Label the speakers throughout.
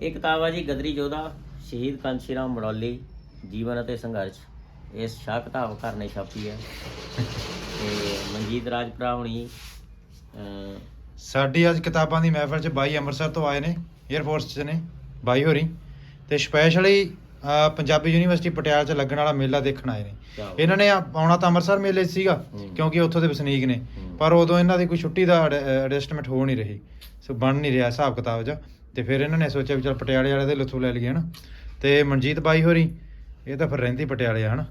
Speaker 1: ਇਹ ਕਿਤਾਬ ਆ ਜੀ ਗਦਰੀ ਜੋਧਾ ਸ਼ਹੀਦ ਕਾਂਸ਼ੀ ਰਾਮ ਮੜੌਲੀ ਜੀਵਨ ਅਤੇ ਸੰਘਰਸ਼। ਇਸ ਸ਼ਾਹ ਕਿਤਾਬ ਘਰ ਨੇ ਛਾਪੀ ਹੈ। ਤੇ ਮਨਜੀਤ ਰਾਜਪੁਰਾ ਹੁਣੀ
Speaker 2: ਸਾਡੀ ਅੱਜ ਕਿਤਾਬਾਂ ਦੀ ਮਹਿਫਲ 'ਚ ਬਾਈ ਅੰਮ੍ਰਿਤਸਰ ਤੋਂ ਆਏ ਨੇ 에ਅਰ ਫੋਰਸ 'ਚ ਨੇ ਬਾਈ ਹੋਰੀ। ਤੇ ਸਪੈਸ਼ਲੀ ਪੰਜਾਬੀ ਯੂਨੀਵਰਸਿਟੀ ਪਟਿਆਲਾ 'ਚ ਲੱਗਣ ਵਾਲਾ ਮੇਲਾ ਦੇਖਣ ਆਏ ਨੇ। ਇਹਨਾਂ ਨੇ ਆਉਣਾ ਤਾਂ ਅੰਮ੍ਰਿਤਸਰ ਮੇਲੇ ਸੀਗਾ। ਕਿਉਂਕਿ ਉੱਥੋਂ ਦੇ ਵਸਨੀਕ ਨੇ। ਪਰ ਉਦੋਂ ਇਹਨਾਂ ਦੀ ਕੋਈ ਛੁੱਟੀ ਦਾ ਐਡਜਸਟਮੈਂਟ ਹੋ ਨਹੀਂ ਰਹੀ। ਸੋ ਬਣ ਨਹੀਂ ਰਿਹਾ ਹਿਸਾਬ ਕਿਤਾਬ 'ਚ। ਤੇ ਫਿਰ ਇਹਨਾਂ ਨੇ ਸੋਚਿਆ ਵੀ ਚਲ ਪਟਿਆਲੇ ਵਾਲੇ ਦੇ ਲੁੱਥੋਂ ਲੈ ਲਈਏ ਹਨਾ। ਤੇ ਮਨਜੀਤ ਬਾਈ ਹੋਰੀ ਇਹ ਤਾਂ ਫਿਰ ਰਹਿੰਦੀ ਪਟਿਆਲੇ ਆ ਹਨਾ।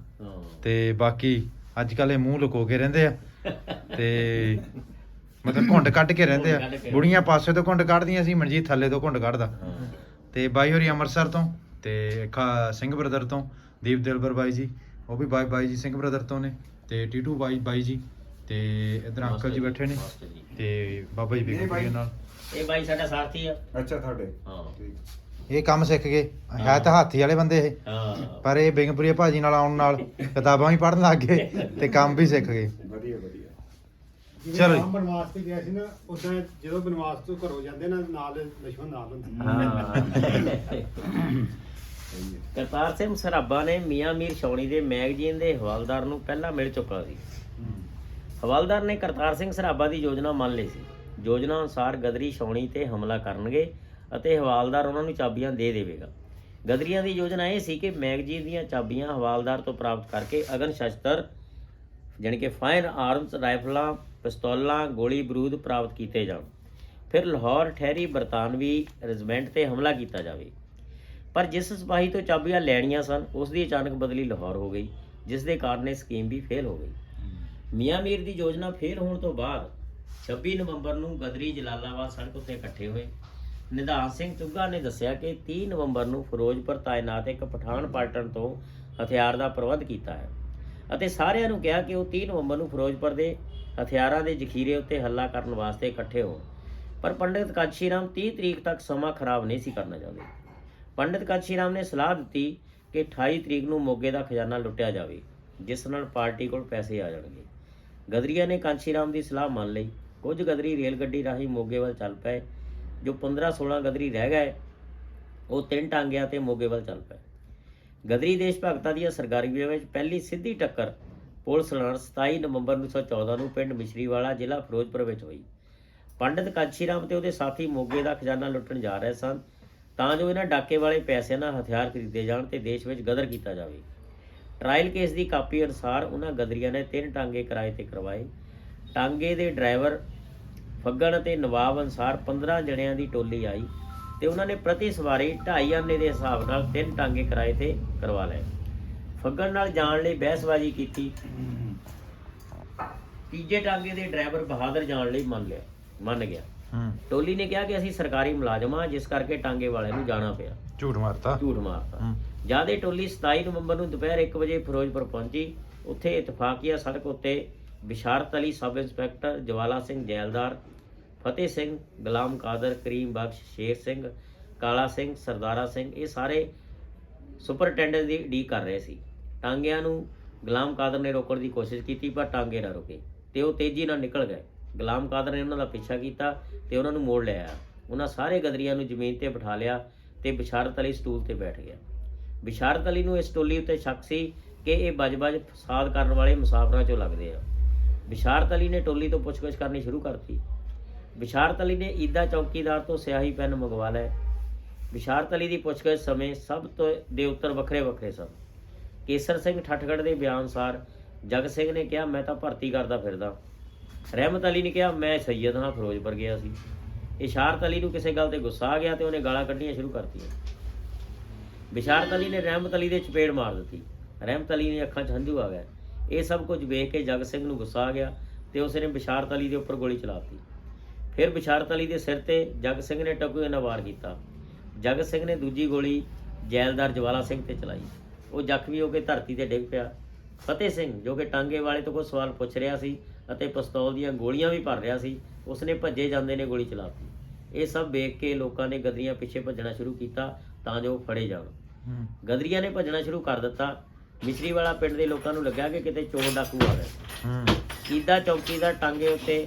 Speaker 2: ਤੇ ਬਾਕੀ ਅੱਜ ਕੱਲ ਇਹ ਮੂੰਹ ਲੁਕੋ ਕੇ ਰਹਿੰਦੇ ਆ। ਤੇ ਮਤਲਬ ਘੁੰਡ ਕੱਢ ਕੇ ਰਹਿੰਦੇ ਆ। ਬੁੜੀਆਂ ਪਾਸੇ ਤੋਂ ਘੁੰਡ ਕੱਢਦੀਆਂ ਸੀ ਮਨਜੀਤ ਥੱਲੇ ਤੋਂ ਘੁੰਡ ਕੱਢਦਾ। ਤੇ ਬਾਈ ਹੋਰੀ ਅੰਮ੍ਰਿਤਸਰ ਤੋਂ ਤੇ ਸਿੰਘ ਬ੍ਰਦਰ ਤੋਂ ਦੀਪ ਦਿਲਬਰ ਬਾਈ ਜੀ ਉਹ ਵੀ ਬਾਈ ਬਾਈ ਜੀ ਸਿੰਘ ਬ੍ਰਦਰ ਤੋਂ ਨੇ ਤੇ ਟੀਟੂ ਬਾਈ ਬਾਈ ਜੀ। ਤੇ ਇਧਰ ਅੰਕਲ ਜੀ ਬੈਠੇ ਨੇ ਤੇ ਬਾਬਾ ਜੀ ਵੀ ਕੁੜੀ ਨਾਲ।
Speaker 1: ਇਹ ਬਾਈ ਸਾਡਾ ਸਾਥੀ ਆ।
Speaker 3: ਅੱਛਾ ਤੁਹਾਡੇ।
Speaker 1: ਹਾਂ।
Speaker 3: ਠੀਕ।
Speaker 2: ਇਹ ਕੰਮ ਸਿੱਖ ਗਏ। ਹੈ। ਤਾਂ ਹਾਥੀ ਵਾਲੇ ਬੰਦੇ ਇਹ।
Speaker 1: ਹਾਂ।
Speaker 2: ਪਰ ਇਹ ਬਿੰਗਪੁਰੀਆ ਭਾਜੀ ਨਾਲ ਆਉਣ ਨਾਲ ਕਿਤਾਬਾਂ ਵੀ ਪੜਨ ਲੱਗ ਗਏ ਤੇ ਕੰਮ ਵੀ ਸਿੱਖ ਗਏ।
Speaker 3: ਵਧੀਆ ਵਧੀਆ।
Speaker 2: ਚਲੋ ਜੀ।
Speaker 1: ਕਰਤਾਰ ਸਿੰਘ ਸਰਾਭਾ ਨੇ ਮੀਆਂ ਮੀਰ ਸ਼ੌਣੀ ਦੇ ਮੈਗਜ਼ੀਨ ਦੇ ਹਵਾਲਦਾਰ ਨੂੰ ਪਹਿਲਾਂ ਮਿਲ ਚੁੱਕਾ ਸੀ। ਹਵਾਲਦਾਰ ਨੇ ਕਰਤਾਰ ਸਿੰਘ ਸਰਾਭਾ ਦੀ ਯੋਜਨਾ ਮੰਨ ਲਈ ਸੀ। ਯੋਜਨਾ ਅਨੁਸਾਰ ਗਦਰੀ, ਛਾਉਣੀ ਤੇ ਹਮਲਾ ਕਰਨਗੇ ਅਤੇ ਹਵਾਲਦਾਰ ਉਹਨਾਂ ਨੂੰ ਚਾਬੀਆਂ ਦੇ ਦੇਵੇਗਾ। ਗਦਰੀਆਂ ਦੀ ਯੋਜਨਾ ਇਹ ਸੀ ਕਿ ਮੈਗਜ਼ੀਨ ਦੀਆਂ ਚਾਬੀਆਂ ਹਵਾਲਦਾਰ ਤੋਂ ਪ੍ਰਾਪਤ ਕਰਕੇ ਅਗਨ ਸ਼ਸਤਰ, ਜਾਣੀ ਕਿ ਫਾਇਰ ਆਰਮਸ, ਰਾਈਫਲਾਂ, ਪਿਸਤੌਲਾਂ, ਗੋਲੀ ਬਰੂਦ ਪ੍ਰਾਪਤ ਕੀਤੇ ਜਾਣ। ਫਿਰ ਲਾਹੌਰ ਠਹਿਰੀ ਬਰਤਾਨਵੀ ਰੈਜੀਮੈਂਟ ਤੇ ਹਮਲਾ ਕੀਤਾ ਜਾਵੇ। ਪਰ ਜਿਸ ਸਿਪਾਹੀ ਤੋਂ ਚਾਬੀਆਂ ਲੈਣੀਆਂ ਸਨ, ਉਸ ਦੀ ਅਚਾਨਕ ਬਦਲੀ ਲਾਹੌਰ ਹੋ ਗਈ, ਜਿਸ ਦੇ ਕਾਰਨ ਇਹ ਸਕੀਮ ਵੀ ਫੇਲ ਹੋ ਗਈ। ਮੀਆਂ ਮੀਰ ਦੀ ਯੋਜਨਾ ਫੇਲ ਹੋਣ ਤੋਂ ਬਾਅਦ 26 ਨਵੰਬਰ ਨੂੰ ਗਦਰੀ ਜਲਾਲਾਬਾਦ ਸੜਕ ਉੱਤੇ ਇਕੱਠੇ ਹੋਏ। ਨਿਧਾਨ ਸਿੰਘ ਚੁੱਗਾ ਨੇ ਦੱਸਿਆ ਕਿ 30 ਨਵੰਬਰ ਨੂੰ ਫਿਰੋਜ਼ਪੁਰ ਤਾਇਨਾਤ ਇੱਕ ਪਠਾਨ ਪਾਲਟਨ ਤੋਂ ਹਥਿਆਰ ਦਾ ਪ੍ਰਬੰਧ ਕੀਤਾ ਹੈ ਅਤੇ ਸਾਰਿਆਂ ਨੂੰ ਕਿਹਾ ਕਿ ਉਹ 30 ਨਵੰਬਰ ਨੂੰ ਫਿਰੋਜ਼ਪੁਰ ਦੇ ਹਥਿਆਰਾਂ ਦੇ ਜ਼ਖੀਰੇ ਉੱਤੇ ਹੱਲਾ ਕਰਨ ਵਾਸਤੇ ਇਕੱਠੇ ਹੋਣ। ਪਰ ਪੰਡਿਤ ਕਾਂਸ਼ੀ ਰਾਮ 30 ਤਰੀਕ ਤੱਕ ਸਮਾਂ ਖਰਾਬ ਨਹੀਂ ਸੀ ਕਰਨਾ ਚਾਹੁੰਦੇ। ਪੰਡਿਤ ਕਾਂਸ਼ੀ ਰਾਮ ਨੇ ਸਲਾਹ ਦਿੱਤੀ ਕਿ 28 ਤਰੀਕ ਨੂੰ ਮੋਗੇ ਦਾ ਖਜ਼ਾਨਾ ਲੁੱਟਿਆ ਜਾਵੇ, ਜਿਸ ਨਾਲ ਪਾਰਟੀ ਕੋਲ ਪੈਸੇ ਆ ਜਾਣਗੇ। ਗਦਰੀਆਂ ਨੇ ਕਾਂਸ਼ੀ ਰਾਮ ਦੀ ਸਲਾਹ ਮੰਨ ਲਈ। ਕੁਝ ਗਦਰੀ ਰੇਲ ਗੱਡੀ ਰਾਹੀਂ ਮੋਗੇ ਵੱਲ ਚੱਲ ਪਏ। ਜੋ 15-16 ਗਦਰੀ ਰਹਿ ਗਏ, ਉਹ ਤਿੰਨ ਟਾਂਗਿਆਂ ਤੇ ਮੋਗੇ ਵੱਲ ਚੱਲ ਪਏ। ਗਦਰੀ ਦੇਸ਼ ਭਗਤਾਂ ਦੀਆਂ ਸਰਗਰਮੀਆਂ ਵਿੱਚ ਪਹਿਲੀ ਸਿੱਧੀ ਟੱਕਰ ਪੁਲਿਸ ਨਾਲ 27 ਨਵੰਬਰ 1914 ਨੂੰ ਪਿੰਡ ਮਿਸ਼ਰੀਵਾਲਾ ਜ਼ਿਲ੍ਹਾ ਫਿਰੋਜ਼ਪੁਰ ਵਿੱਚ ਹੋਈ। ਪੰਡਿਤ ਕਾਂਸ਼ੀ ਰਾਮ ਤੇ ਉਹਦੇ ਸਾਥੀ ਮੋਗੇ ਦਾ ਖਜ਼ਾਨਾ ਲੁੱਟਣ ਜਾ ਰਹੇ ਸਨ, ਤਾਂ ਜੋ ਇਹਨਾਂ ਡਾਕੇ ਵਾਲੇ ਪੈਸਿਆਂ ਨਾਲ ਹਥਿਆਰ ਖਰੀਦੇ ਜਾਣ ਤੇ ਦੇਸ਼ ਵਿੱਚ ਗਦਰ ਕੀਤਾ ਜਾਵੇ। ਟ੍ਰਾਇਲ ਕੇਸ ਦੀ ਕਾਪੀ ਅਨੁਸਾਰ ਉਹਨਾਂ ਗਦਰੀਆਂ ਨੇ ਤਿੰਨ ਟਾਂਗੇ ਕਿਰਾਏ ਤੇ ਕਰਵਾਏ। ਟਾਂਗੇ ਦੇ ਡਰਾਈਵਰ ਫੱਗਣ ਅਤੇ ਨਵਾਬ ਅਨਸਾਰ 15 ਜਣਿਆਂ ਦੀ ਟੋਲੀ ਆਈ ਤੇ ਉਹਨਾਂ ਨੇ ਪ੍ਰਤੀ ਸਵਾਰੀ 2.5 ਆਨੇ ਦੇ ਹਿਸਾਬ ਨਾਲ ਤਿੰਨ ਟਾਂਗੇ ਕਿਰਾਏ ਤੇ ਕਰਵਾ ਲਏ। ਫੱਗਣ ਨਾਲ ਜਾਣ ਲਈ ਬਹਿਸਬਾਜ਼ੀ ਕੀਤੀ। ਤੀਜੇ ਟਾਂਗੇ ਦੇ ਡਰਾਈਵਰ ਬਹਾਦਰ ਜਾਣ ਲਈ ਮੰਨ ਲਿਆ ਮੰਨ ਗਿਆ।
Speaker 2: ਹੂੰ।
Speaker 1: ਟੋਲੀ ਨੇ ਕਿਹਾ ਕਿ ਅਸੀਂ ਸਰਕਾਰੀ ਮੁਲਾਜ਼ਮ ਹਾਂ ਜਿਸ ਕਰਕੇ ਟਾਂਗੇ ਵਾਲੇ ਨੂੰ ਜਾਣਾ ਪਿਆ।
Speaker 2: ਝੂਠ ਮਾਰਤਾ।
Speaker 1: ਝੂਠ ਮਾਰਤਾ।
Speaker 2: ਹੂੰ।
Speaker 1: ਜਦ ਇਹ ਟੋਲੀ 27 ਨਵੰਬਰ ਨੂੰ ਦੁਪਹਿਰ 1 ਵਜੇ ਫਿਰੋਜ਼ਪੁਰ ਪਹੁੰਚੀ ਉੱਥੇ ਇਤਫਾਕੀਆ ਸੜਕ ਉੱਤੇ ਬਿਸ਼ਾਰਤ ਅਲੀ ਸਬ ਇੰਸਪੈਕਟਰ ਜਵਾਲਾ ਸਿੰਘ ਜੈਲਦਾਰ ਫਤਿਹ ਸਿੰਘ ਗੁਲਾਮ ਕਾਦਰ ਕਰੀਮ ਬਖਸ਼ ਸ਼ੇਰ ਸਿੰਘ ਕਾਲਾ ਸਿੰਘ ਸਰਦਾਰਾ ਸਿੰਘ ਇਹ ਸਾਰੇ ਸੁਪਰਟੈਂਡੈਂਟ ਦੀ ਡੀ ਕਰ ਰਹੇ ਸੀ। ਟਾਂਗਿਆਂ ਨੂੰ ਗੁਲਾਮ ਕਾਦਰ ਨੇ ਰੋਕਣ ਦੀ ਕੋਸ਼ਿਸ਼ ਕੀਤੀ ਪਰ ਟਾਂਗੇ ਨਾ ਰੁਕੇ ਤੇ ਉਹ ਤੇਜ਼ੀ ਨਾਲ ਨਿਕਲ ਗਏ। ਗੁਲਾਮ ਕਾਦਰ ਨੇ ਉਹਨਾਂ ਦਾ ਪਿੱਛਾ ਕੀਤਾ ਤੇ ਉਹਨਾਂ ਨੂੰ ਮੋੜ ਲਿਆ। ਉਹਨਾਂ ਸਾਰੇ ਗਦਰੀਆਂ ਨੂੰ ਜ਼ਮੀਨ ਤੇ ਬਿਠਾ ਲਿਆ ਤੇ ਬਿਸ਼ਾਰਤ ਅਲੀ ਸਟੂਲ ਤੇ ਬੈਠ ਗਿਆ। ਬਿਸ਼ਾਰਤ ਅਲੀ ਨੂੰ ਇਸ ਟੋਲੀ ਉੱਤੇ ਸ਼ੱਕ ਸੀ ਕਿ ਇਹ ਬਜ-ਬਜ ਫਸਾਦ ਕਰਨ ਵਾਲੇ ਮੁਸਾਫਰਾਂ ਚੋਂ ਲੱਗਦੇ ਆ। ਬਿਸ਼ਾਰਤ ਅਲੀ ਨੇ ਟੋਲੀ ਤੋਂ ਪੁੱਛਗਿੱਛ ਕਰਨੀ ਸ਼ੁਰੂ ਕਰਤੀ। ਬਿਸ਼ਾਰਤ ਅਲੀ ਨੇ ਈਦਾ ਚੌਕੀਦਾਰ ਤੋਂ ਸਿਆਹੀ ਪੈਨ ਮੰਗਵਾ ਲਏ। ਬਿਸ਼ਾਰਤ ਅਲੀ ਦੀ ਪੁੱਛਗਿੱਛ ਸਮੇਂ ਸਭ ਤੋਂ ਦੇ ਉੱਤਰ ਵੱਖਰੇ ਵੱਖਰੇ ਸਨ। ਕੇਸਰ ਸਿੰਘ ਠੱਠਗੜ ਦੇ ਬਿਆਨ ਅਨੁਸਾਰ ਜਗ ਸਿੰਘ ਨੇ ਕਿਹਾ, ਮੈਂ ਤਾਂ ਭਰਤੀ ਕਰਦਾ ਫਿਰਦਾ। ਰਹਿਮਤ ਅਲੀ ਨੇ ਕਿਹਾ, ਮੈਂ ਸੈਯਦ ਹਾਂ ਫਿਰੋਜ਼ਪੁਰ ਗਿਆ ਸੀ। ਇਸ਼ਾਰਤ ਅਲੀ ਨੂੰ ਕਿਸੇ ਗੱਲ ਤੇ ਗੁੱਸਾ ਆ ਗਿਆ ਤੇ ਉਹਨੇ ਗਾਲਾਂ ਕੱਢਣੀਆਂ ਸ਼ੁਰੂ ਕਰਤੀਆਂ। ਬਿਸ਼ਾਰਤ ਅਲੀ ਨੇ ਰਹਿਮਤ ਅਲੀ ਦੇ ਚਪੇੜ ਮਾਰ ਦਿੱਤੀ। ਰਹਿਮਤ ਅਲੀ ਨੇ ਅੱਖਾਂ 'ਚ ਹੰਝੂ ਆ ਗਏ। ਇਹ ਸਭ ਕੁਝ ਵੇਖ ਕੇ ਜਗ ਸਿੰਘ ਨੂੰ ਗੁੱਸਾ ਆ ਗਿਆ ਤੇ ਉਸਨੇ ਬਿਸ਼ਾਰਤ ਅਲੀ ਦੇ ਉੱਪਰ ਗੋਲੀ ਚਲਾਤੀ। ਫਿਰ ਬਿਸ਼ਾਰਤ ਅਲੀ ਦੇ ਸਿਰ ਤੇ ਜਗ ਸਿੰਘ ਨੇ ਟਕੂਏ ਨਾਲ ਵਾਰ ਕੀਤਾ। ਜਗ ਸਿੰਘ ਨੇ ਦੂਜੀ ਗੋਲੀ ਜੈਲਦਾਰ ਜਵਾਲਾ ਸਿੰਘ ਤੇ ਚਲਾਈ। ਉਹ ਜ਼ਖਮੀ ਹੋ ਕੇ ਧਰਤੀ ਤੇ ਡਿੱਗ ਪਿਆ। ਫਤਿਹ ਸਿੰਘ, ਜੋ ਕਿ ਟਾਂਗੇ ਵਾਲੇ ਤੋਂ ਕੋਈ ਸਵਾਲ ਪੁੱਛ ਰਿਹਾ ਸੀ ਅਤੇ ਪਿਸਤੌਲ ਦੀਆਂ ਗੋਲੀਆਂ ਵੀ ਭਰ ਰਿਹਾ ਸੀ। ਉਸਨੇ ਭੱਜੇ ਜਾਂਦੇ ਨੇ ਗੋਲੀ ਚਲਾਤੀ। ਇਹ ਸਭ ਵੇਖ ਕੇ ਲੋਕਾਂ ਨੇ ਗਦਰੀਆਂ ਪਿੱਛੇ ਭੱਜਣਾ ਸ਼ੁਰੂ ਕੀਤਾ ਤਾਂ ਜੋ ਫੜੇ ਜਾਣ। ਗਦਰੀਆਂ ਨੇ ਭੱਜਣਾ ਸ਼ੁਰੂ ਕਰ ਦਿੱਤਾ। ਮਿਸਰੀ ਵਾਲਾ ਪਿੰਡ ਦੇ ਲੋਕਾਂ ਨੂੰ ਲੱਗਿਆ ਕਿ ਕਿਤੇ ਚੋਰ ਡਾਕੂ ਆ ਗਏ। ਕੀਦਾ ਚੌਕੀ ਦਾ ਟਾਂਗੇ ਉੱਤੇ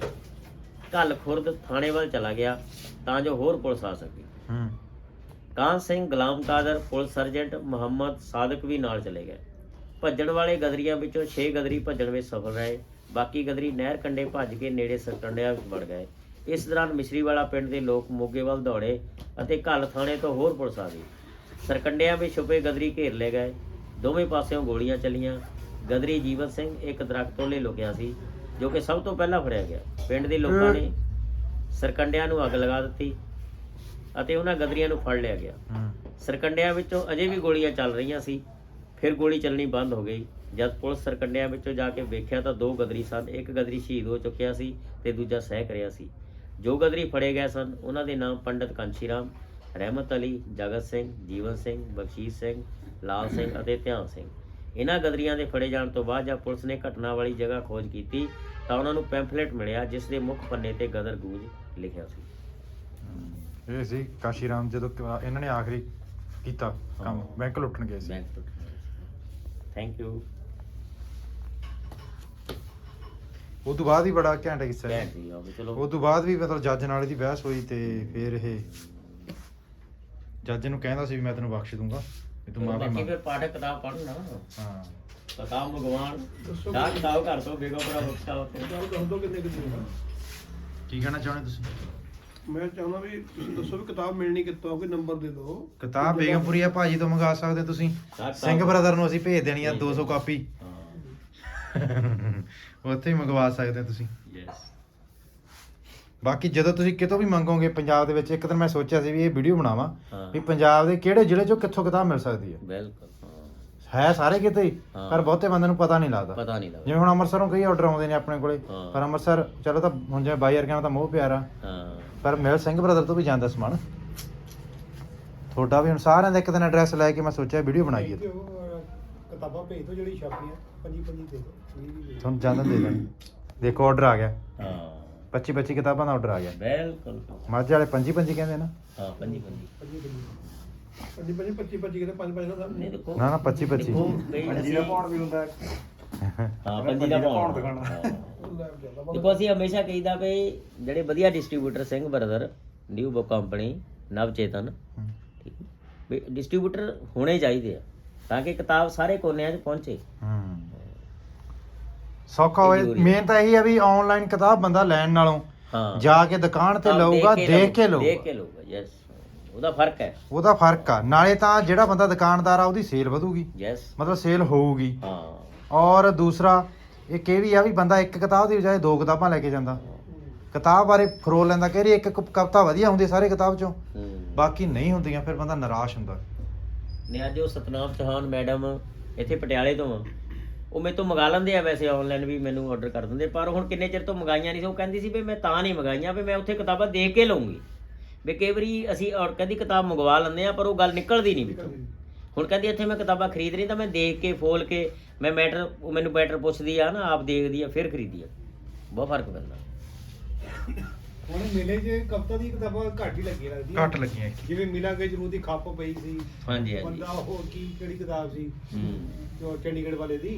Speaker 1: ਘੱਲ ਖੁਰਦ ਥਾਣੇ ਵੱਲ ਚਲਾ ਗਿਆ ਤਾਂ ਜੋ ਹੋਰ ਪੁਲਿਸ ਆ ਸਕੇ। ਕਾਨ ਸਿੰਘ ਗੁਲਾਮ ਕਾਦਰ ਪੁਲਿਸ ਸਰਜੈਂਟ ਮੁਹੰਮਦ ਸਾਦਕ ਵੀ ਨਾਲ ਚਲੇ ਗਏ। ਭੱਜਣ ਵਾਲੇ ਗਦਰੀਆਂ ਵਿੱਚੋਂ 6 ਗਦਰੀ ਭੱਜਣ ਵਿੱਚ ਸਫਲ ਰਹੇ। ਬਾਕੀ ਗਦਰੀ ਨਹਿਰ ਕੰਢੇ ਭੱਜ ਕੇ ਨੇੜੇ ਸਰਕੰਡਿਆਂ ਵਿੱਚ ਵੜ ਗਏ। ਇਸ ਦੌਰਾਨ ਮਿਸਰੀਵਾਲਾ ਪਿੰਡ ਦੇ ਲੋਕ ਮੋਗੇ ਵੱਲ ਦੌੜੇ ਅਤੇ ਘੱਲ ਥਾਣੇ ਤੋਂ ਹੋਰ ਪੁਲਿਸ ਆ ਗਈ। ਸਰਕੰਡਿਆਂ ਵਿੱਚ ਛੁਪੇ ਗਦਰੀ ਘੇਰ ਲਏ ਗਏ। ਦੋਵੇਂ ਪਾਸਿਓਂ ਗੋਲੀਆਂ ਚੱਲੀਆਂ। ਗਦਰੀ ਜੀਵਨ ਸਿੰਘ ਇੱਕ ਦਰਖਤ ਤੋਲੇ ਲੁਕਿਆ ਸੀ ਜੋ ਕਿ ਸਭ ਤੋਂ ਪਹਿਲਾਂ ਫੜਿਆ ਗਿਆ। ਪਿੰਡ ਦੇ ਲੋਕਾਂ ਨੇ ਸਰਕੰਡਿਆਂ ਨੂੰ ਅੱਗ ਲਗਾ ਦਿੱਤੀ ਅਤੇ ਉਹਨਾਂ ਗਦਰੀਆਂ ਨੂੰ ਫੜ ਲਿਆ ਗਿਆ। ਸਰਕੰਡਿਆਂ ਵਿੱਚੋਂ ਅਜੇ ਵੀ ਗੋਲੀਆਂ ਚੱਲ ਰਹੀਆਂ ਸੀ। ਫਿਰ ਗੋਲੀ ਚੱਲਣੀ ਬੰਦ ਹੋ ਗਈ। ਜਦ ਪੁਲਿਸ ਸਰਕੰਡਿਆਂ ਵਿੱਚੋਂ ਜਾ ਕੇ ਵੇਖਿਆ ਤਾਂ ਦੋ ਗਦਰੀ ਸਨ ਇੱਕ ਗਦਰੀ ਸ਼ਹੀਦ ਹੋ ਚੁੱਕਿਆ ਸੀ ਤੇ ਦੂਜਾ ਸਹਿ ਕਰਿਆ ਸੀ। ਜੋ ਗਦਰੀ ਫੜੇ ਗਏ ਸਨ ਉਹਨਾਂ ਦੇ ਨਾਮ ਪੰਡਤ ਕਾਂਸ਼ੀ ਰਾਮ ਰਹਿਮਤ ਅਲੀ ਜਗਤ ਸਿੰਘ ਜੀਵਨ ਸਿੰਘ ਬਖਸ਼ੀਸ਼ ਸਿੰਘ ਲਾਲ ਸਿੰਘ ਅਤੇ ਧਿਆਨ ਸਿੰਘ। ਇਹਨਾਂ ਗਦਰੀਆਂ ਦੇ ਫੜੇ ਜਾਣ ਤੋਂ ਬਾਅਦ ਜਦ ਪੁਲਿਸ ਨੇ ਘਟਨਾ ਵਾਲੀ ਜਗ੍ਹਾ ਖੋਜ ਕੀਤੀ ਤਾਂ ਉਹਨਾਂ ਨੂੰ ਪੈਂਫਲੇਟ ਮਿਲਿਆ ਜਿਸ ਦੇ ਮੁੱਖ ਪੰਨੇ ਤੇ ਗਦਰ ਗੂੰਜ ਲਿਖਿਆ ਸੀ।
Speaker 2: ਇਹ ਸੀ ਕਾਸ਼ੀ ਰਾਮ ਜਦੋਂ ਕ- ਇਹਨਾਂ ਨੇ ਆਖਰੀ ਕੀਤਾ ਕੰਮ। ਬੈਂਕ ਲੁੱਟਣ ਗਏ ਸੀ।
Speaker 1: ਬੈਂਕ ਤੋਂ ਥੈਂਕ ਯੂ
Speaker 2: ਉਸ ਤੋਂ ਬਾਅਦ ਹੀ ਬੜਾ ਘੈਂਟ ਕਿੱਸਾ ਹੈ।
Speaker 1: ਦਿੱਤੀ ਆ ਵੀ ਚਲੋ।
Speaker 2: ਉਸ ਤੋਂ ਬਾਅਦ ਵੀ ਮਤਲਬ ਜੱਜ ਨਾਲ ਇਹਦੀ ਬਹਿਸ ਹੋਈ ਤੇ ਫਿਰ ਇਹ ਜੱਜ ਨੂੰ ਕਹਿੰਦਾ ਸੀ ਵੀ ਮੈਂ ਤੈਨੂੰ ਬਖਸ਼ ਦੂੰਗਾ ਵੀ ਤੂੰ ਮਾਫੀ
Speaker 1: ਬਾਕੀ
Speaker 2: ਮੰਗ।
Speaker 1: ਫਿਰ ਪਾਠਕ ਕਿਤਾਬ ਪੜ੍ਹਨਾ।
Speaker 2: ਹਾਂ।
Speaker 1: ਕਿਤਾਬ ਭਗਵਾਨ ਦਾ ਕਿਤਾਬ ਘਰ ਤੋਂ ਬੇਗੋ ਬੜਾ ਬਖਸ਼ਾ ਹੋ
Speaker 4: ਗੱਲ ਦੱਸ ਦੋ ਕਿੰਨੇ ਕਿੰਨੇ
Speaker 2: ਕੀ ਕਹਿਣਾ ਚਾਹੁੰਦੇ ਤੁਸੀਂ?
Speaker 4: ਮੈਂ ਚਾਹੁੰਦਾ ਵੀ ਤੁਸੀਂ ਦੱਸੋ ਵੀ ਕਿਤਾਬ ਮਿਲਣੀ ਕਿੱਥੋਂ ਕੋਈ ਨੰਬਰ ਦੇ ਦਿਓ।
Speaker 2: ਕਿਤਾਬ ਬੇਗਮਪੁਰੀਆ ਭਾਜੀ ਤੋਂ ਮੰਗਾ ਸਕਦੇ ਤੁਸੀਂ। ਸਿੰਘ ਬ੍ਰਦਰ ਨੂੰ ਅਸੀਂ ਭੇਜ ਦੇਣੀ ਆ 200 ਕਾਪੀ। ਉੱਥੇ ਹੀ ਮੰਗਵਾ ਸਕਦੇ ਤੁਸੀਂ।
Speaker 1: ਯੈਸ
Speaker 2: ਬਾਕੀ ਜਦੋਂ ਤੁਸੀਂ ਕਿਤੋਂ ਵੀ ਮੰਗੋਗੇ ਪੰਜਾਬ ਦੇ ਵਿੱਚ ਇੱਕ ਦਿਨ ਮੈਂ ਸੋਚਿਆ ਸੀ ਵੀ ਇਹ ਵੀਡੀਓ ਬਣਾਵਾਂ
Speaker 1: ਹਾਂ।
Speaker 2: ਵੀ ਪੰਜਾਬ ਦੇ ਕਿਹੜੇ ਜ਼ਿਲ੍ਹੇ ਚੋਂ ਕਿੱਥੋਂ ਕਿਤਾਬ ਮਿਲ ਸਕਦੀ ਹੈ।
Speaker 1: ਬਿਲਕੁਲ ਹਾਂ।
Speaker 2: ਹੈ ਸਾਰੇ ਕਿਤੇ ਹੀ
Speaker 1: ਹਾਂ।
Speaker 2: ਪਰ ਬਹੁਤੇ ਬੰਦੇ ਨੂੰ ਪਤਾ ਨਹੀਂ ਲੱਗਦਾ।
Speaker 1: ਪਤਾ ਨਹੀਂ ਲੱਗਦਾ।
Speaker 2: ਜਿਵੇਂ ਹੁਣ ਅੰਮ੍ਰਿਤਸਰੋਂ ਕਈ ਆਰਡਰ ਆਉਂਦੇ ਨੇ ਆਪਣੇ ਕੋਲੇ
Speaker 1: ਹਾਂ।
Speaker 2: ਪਰ ਅੰਮ੍ਰਿਤਸਰ ਚਲੋ ਤਾਂ ਹੁਣ ਜਿਵੇਂ ਬਾਈ ਵਰਗਿਆਂ ਦਾ ਮੋਹ ਪਿਆਰਾ।
Speaker 1: ਹਾਂ।
Speaker 2: ਪਰ ਮਿਲ ਸਿੰਘ ਬ੍ਰਦਰ ਤੋਂ ਵੀ ਜਾਂਦਾ ਸਮਾਨ। ਤੁਹਾਡਾ ਵੀ ਹੁਣ ਸਾਰਿਆਂ ਦਾ ਇੱਕ ਦਿਨ ਐਡਰੈਸ ਲੈ ਕੇ ਮੈਂ ਸੋਚਿਆ ਵੀਡੀਓ ਬਣਾਈਏ।
Speaker 4: ਕਿਤਾਬਾਂ ਭੇਜ ਦਿਓ ਜਿਹੜੀ ਛਾਪੀਆਂ ਪੰਜੀ ਪੰਜੀ ਦੇ ਦਿਓ ਵੀਹ ਵੀਹ ਦੇ ਦਿਓ।
Speaker 2: ਤੁਹਾਨੂੰ ਜਾਂਦਾ ਦੇ ਦਾਂਗੇ ਦੇਖੋ ਆਰਡਰ ਆ ਗਿਆ।
Speaker 1: ਹਾਂ।
Speaker 2: 25 25 ਕਿਤਾਬਾਂ ਦਾ ਆਰਡਰ ਆ ਗਿਆ।
Speaker 1: ਬਿਲਕੁਲ।
Speaker 2: ਮਾਝੇ ਵਾਲੇ 25 25 ਕਹਿੰਦੇ ਨਾ।
Speaker 1: ਹਾਂ ਪੰਜੀ ਪੰਜੀ।
Speaker 4: ਪੰਜੀ ਪੰਜੀ। ਪੰਜੀ ਪੰਜੀ ਪੱਚੀ ਪੱਚੀ ਕਿਤੇ ਪੰਜ ਪੰਜ ਨਾ
Speaker 1: ਨਹੀਂ ਦੇਖੋ।
Speaker 2: ਨਾ, ਨਾ, ਪੱਚੀ ਪੱਚੀ।
Speaker 1: ਦੇਖੋ, ਕਈ
Speaker 3: ਪੰਜੀ ਦਾ
Speaker 1: ਅਸੀਂ-
Speaker 3: ਪੌਣ ਵੀ ਹੁੰਦਾ।
Speaker 1: ਹਾਂ ਪੰਜੀ ਦਾ ਪੌਣ
Speaker 3: ਦਿਖਾਉਣਾ।
Speaker 1: ਹਾਂ।
Speaker 4: ਲੈ ਜਾਂਦਾ
Speaker 1: ਦੇਖੋ ਅਸੀਂ ਹਮੇਸ਼ਾ ਕਹੀਦਾ ਵੀ ਜਿਹੜੇ ਵਧੀਆ distributor Singh brother new book company Nav Chetan ਠੀਕ। ਹੈ। ਵੀ ਡਿਸਟ੍ਰੀਬਿਊਟਰ ਹੋਣੇ ਚਾਹੀਦੇ ਆ। ਤਾਂ ਕਿ ਕਿਤਾਬ ਸਾਰੇ ਕੋਨਿਆਂ 'ਚ ਪਹੁੰਚੇ।
Speaker 2: ਹੂੰ। ਸੌਖਾ ਹੋਏ।
Speaker 1: ਜ਼ਰੂਰੀ
Speaker 2: ਮੇਨ ਤਾਂ ਇਹੀ ਆ ਵੀ ਆਨਲਾਈਨ ਕਿਤਾਬ ਬੰਦਾ ਲੈਣ ਨਾਲੋਂ
Speaker 1: ਹਾਂ।
Speaker 2: ਜਾ ਕੇ ਦੁਕਾਨ ਤੇ
Speaker 1: ਆਪ
Speaker 2: ਲਊਗਾ ਦੇਖ ਕੇ
Speaker 1: ਦੇਖ
Speaker 2: ਲਊਗਾ।
Speaker 1: ਕੇ ਲਊਗਾ ਯੈਸ ਉਹਦਾ ਫ਼ਰਕ ਹੈ।
Speaker 2: ਉਹਦਾ ਫ਼ਰਕ ਆ। ਨਾਲੇ ਤਾਂ ਜਿਹੜਾ ਬੰਦਾ ਦੁਕਾਨਦਾਰ ਆ ਉਹਦੀ ਸੇਲ ਵਧੂਗੀ।
Speaker 1: ਯੈਸ
Speaker 2: ਮਤਲਬ ਸੇਲ ਹੋਊਗੀ।
Speaker 1: ਹਾਂ।
Speaker 2: ਔਰ ਦੂਸਰਾ ਇੱਕ ਇਹ ਵੀ ਆ ਵੀ ਬੰਦਾ ਇੱਕ ਕਿਤਾਬ ਦੀ ਬਜਾਏ ਦੋ ਕਿਤਾਬਾਂ ਲੈ ਕੇ ਜਾਂਦਾ। ਕਿਤਾਬ ਬਾਰੇ ਫਰੋਲ ਲੈਂਦਾ ਕਹੇ ਰਹੀ ਇੱਕ ਕ- ਕਵਿਤਾ ਵਧੀਆ ਹੁੰਦੀ ਸਾਰੇ ਕਿਤਾਬ ਚੋਂ।
Speaker 1: ਹੂੰ।
Speaker 2: ਬਾਕੀ ਨਹੀਂ ਹੁੰਦੀਆਂ ਫਿਰ ਬੰਦਾ ਨਿਰਾਸ਼ ਹੁੰਦਾ।
Speaker 1: ਨੇ ਅੱਜ ਉਹ ਸਤਨਾਮ ਚੌਹਾਨ ਮੈਡਮ ਇੱਥੇ ਪਟਿਆਲੇ ਤੋਂ ਆ। ਉਹ ਮੇਰੇ ਤੋਂ ਮੰਗਾ ਲੈਂਦੇ ਆ ਵੈਸੇ ਆਨਲਾਈਨ ਵੀ ਮੈਨੂੰ ਆਰਡਰ ਕਰ ਦਿੰਦੇ ਪਰ ਹੁਣ ਕਿੰਨੇ ਚਿਰ ਤੋਂ ਮੰਗਾਈਆਂ ਨਹੀਂ ਸੀ ਉਹ ਕਹਿੰਦੀ ਸੀ ਵੀ ਮੈਂ ਤਾਂ ਨਹੀਂ ਮੰਗਾਈਆਂ ਵੀ ਮੈਂ ਉੱਥੇ ਕਿਤਾਬਾਂ ਦੇਖ ਕੇ ਲਵਾਂਗੀ ਵੀ ਕਈ ਵਾਰੀ ਅਸੀਂ ਔਰ ਕਹਿੰਦੀ ਕਿਤਾਬ ਮੰਗਵਾ ਲੈਂਦੇ ਆ ਪਰ ਉਹ ਗੱਲ ਨਿਕਲਦੀ ਨਹੀਂ ਵਿੱਚੋਂ। ਹੁਣ ਕਹਿੰਦੀ ਇੱਥੇ ਮੈਂ ਕਿਤਾਬਾਂ ਖਰੀਦ ਰਹੀ ਤਾਂ ਮੈਂ ਦੇਖ ਕੇ ਫੋਲ ਕੇ ਮੈਂ ਮੈਟਰ ਉਹ ਮੈਨੂੰ ਮੈਟਰ ਪੁੱਛਦੀ ਆ ਨਾ ਆਪ ਦੇਖਦੀ ਆ ਫਿਰ ਖਰੀਦੀ ਆ। ਬਹੁਤ ਫ਼ਰਕ ਪੈਂਦਾ।
Speaker 4: ਹੁਣ ਮੇਲੇ 'ਚ ਕਵਿਤਾ ਦੀ ਕਿਤਾਬਾਂ ਘੱਟ ਹੀ ਲੱਗੀ ਲੱਗਦੀ
Speaker 2: ਘੱਟ ਲੱਗੀਆਂ
Speaker 4: ਜਿਵੇਂ ਮਿਲਾ ਕੇ ਜ਼ਰੂਰ ਦੀ ਖੱਪ ਪਈ ਸੀ।
Speaker 1: ਹਾਂਜੀ ਹਾਂਜੀ।
Speaker 4: ਬੰਦਾ ਉਹ ਕੀ ਕਿਹੜੀ ਕਿਤਾਬ ਸੀ?
Speaker 1: ਹੂੰ।
Speaker 4: ਜੋ ਚੰਡੀਗੜ੍ਹ ਵਾਲੇ ਦੀ।